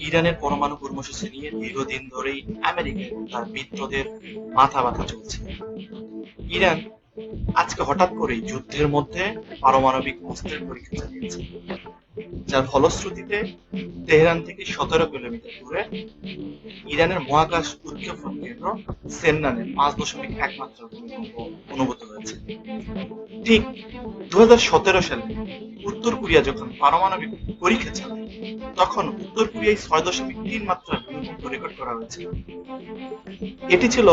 ইরানের পরমাণু কর্মসূচি নিয়ে দীর্ঘদিন ধরেই আমেরিকা তার মিত্রদের মাথা ব্যথা চলছে। ইরান আজকে হঠাৎ করেই যুদ্ধের মধ্যে পারমাণবিক অস্ত্রের পরীক্ষা চালিয়েছে। যার ফলশ্রুতিতে তেহরান থেকে সতেরো কিলোমিটার দূরে ইরানের মহাকাশ উৎক্ষেপণ কেন্দ্র সেন্নানের পাঁচ দশমিক এক মাত্রা ভূমিকম্প অনুভূত হয়েছে। ঠিক দু হাজার সতেরো সালে উত্তর কোরিয়া যখন পারমাণবিক পরীক্ষা চালায়, তখন উত্তর কোরিয়ায় ছয় দশমিক তিন মাত্রা ভূমিকম্প রেকর্ড করা হয়েছিল। এটি ছিল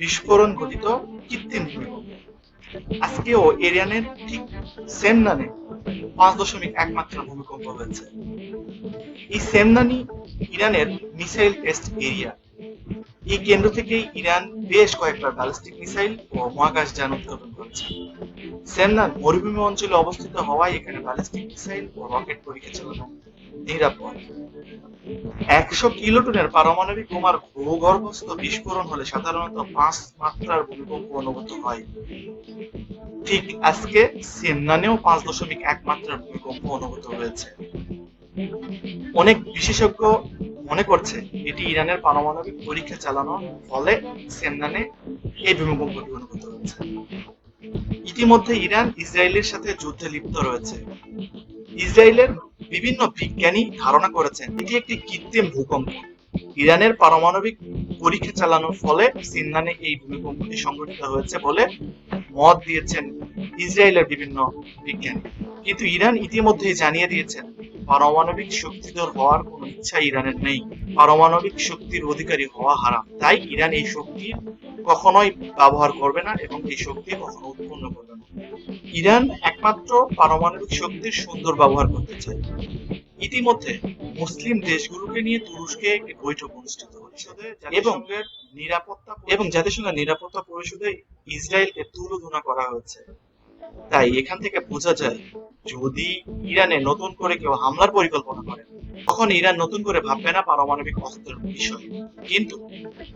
বিস্ফোরণ ঘটিত কৃত্রিম ভূমিকম্প। আজকেও এরিয়ানের ঠিক সেমনানে পাঁচ দশমিক এক মাত্রা ভূমিকম্প হয়েছে। এই সেমনানি ইরানের মিসাইল টেস্ট এরিয়া। এই কেন্দ্র থেকেই ইরান বেশ কয়েকবার ব্যালিস্টিক মিসাইল ও মহাকাশ যান উৎক্ষেপণ করেছে। সেমনান মরুভূমি অঞ্চলে অবস্থিত হওয়ায় এখানে ব্যালিস্টিক মিসাইল ও রকেট পরীক্ষা চালানো নিরাপদ। একশো কিলোটনের পারমাণবিক বোমার ভূগর্ভস্থ বিস্ফোরণ হলে সাধারণত পাঁচ মাত্রার ভূমিকম্প অনুভূত হয়। ঠিক আজকে সেমনানেও পাঁচ দশমিক এক মাত্রার ভূমিকম্প অনুভূত হয়েছে। অনেক বিশেষজ্ঞ মনে করছে, এটি ইরানের পারমাণবিক পরীক্ষা চালানোর ফলে সেমনানে এই ভূমিকম্পটি অনুভূত হয়েছে। ইতিমধ্যে ইরান ইসরায়েলের সাথে যুদ্ধে লিপ্ত রয়েছে। ইসরায়েলের বিভিন্ন বিজ্ঞানী ধারণা করেছেন, এটি একটি কৃত্রিম ভূকম্প। ইরানের পারমাণবিক পরীক্ষা চালানোর ফলে সিন্নানে এই ভূমিকম্পটি সংঘটিত হয়েছে বলে মত দিয়েছেন ইসরায়েলের বিভিন্ন বিজ্ঞানী। কিন্তু ইরান ইতিমধ্যে জানিয়ে দিয়েছেন, পারমাণবিক শক্তিধর হওয়ার কোনো ইচ্ছা ইরানের নেই। পারমাণবিক শক্তির অধিকারী হওয়া হারাম। তাই ইরান এই শক্তি কখনোই ব্যবহার করবে না এবং এই শক্তি কখনো উৎপন্ন করবে না। ইরান একমাত্র পারমাণবিক শক্তির সুন্দর ব্যবহার করতে চায়। ইতিমধ্যে মুসলিম দেশগুলোকে নিয়ে তুরস্কে একটি বৈঠক অনুষ্ঠিত হচ্ছে এবং নিরাপত্তা এবং জাতিসংঘের নিরাপত্তা পরিষদে ইসরায়েলকে তুলোধনা করা হয়েছে। তাই এখান থেকে বোঝা যায়, যদি ইরানে নতুন করে কেউ হামলার পরিকল্পনা করে তখন ইরান নতুন করে ভাববে না পারমাণবিক অস্ত্রের বিষয়। কিন্তু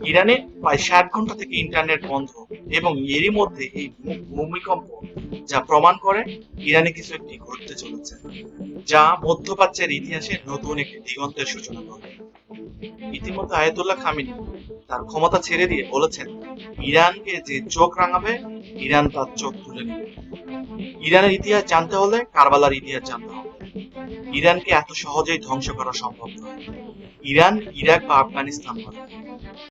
ইরানে প্রায় ষাট ঘণ্টা থেকে ইন্টারনেট বন্ধ এবং এরই মধ্যে এই ভূমিকম্প যা প্রমাণ করে ইরানে কিছু একটি ঘটতে চলেছে, যা মধ্যপ্রাচ্যের ইতিহাসে নতুন একটি দিগন্তের সূচনা করে। ইতিমধ্যে আয়াতুল্লাহ খামিনি তার ক্ষমতা ছেড়ে দিয়ে বলেছেন, ইরানকে যে চোখ রাঙাবে, ইরান তার চোখ তুলে নেবে। ইরানের ইতিহাস জানতে হলে কারবালার ইতিহাস জানতে হবে। ইরানকে এত সহজেই ধ্বংস করা সম্ভব নয়। ইরান ইরাক বা আফগানিস্তান নয়।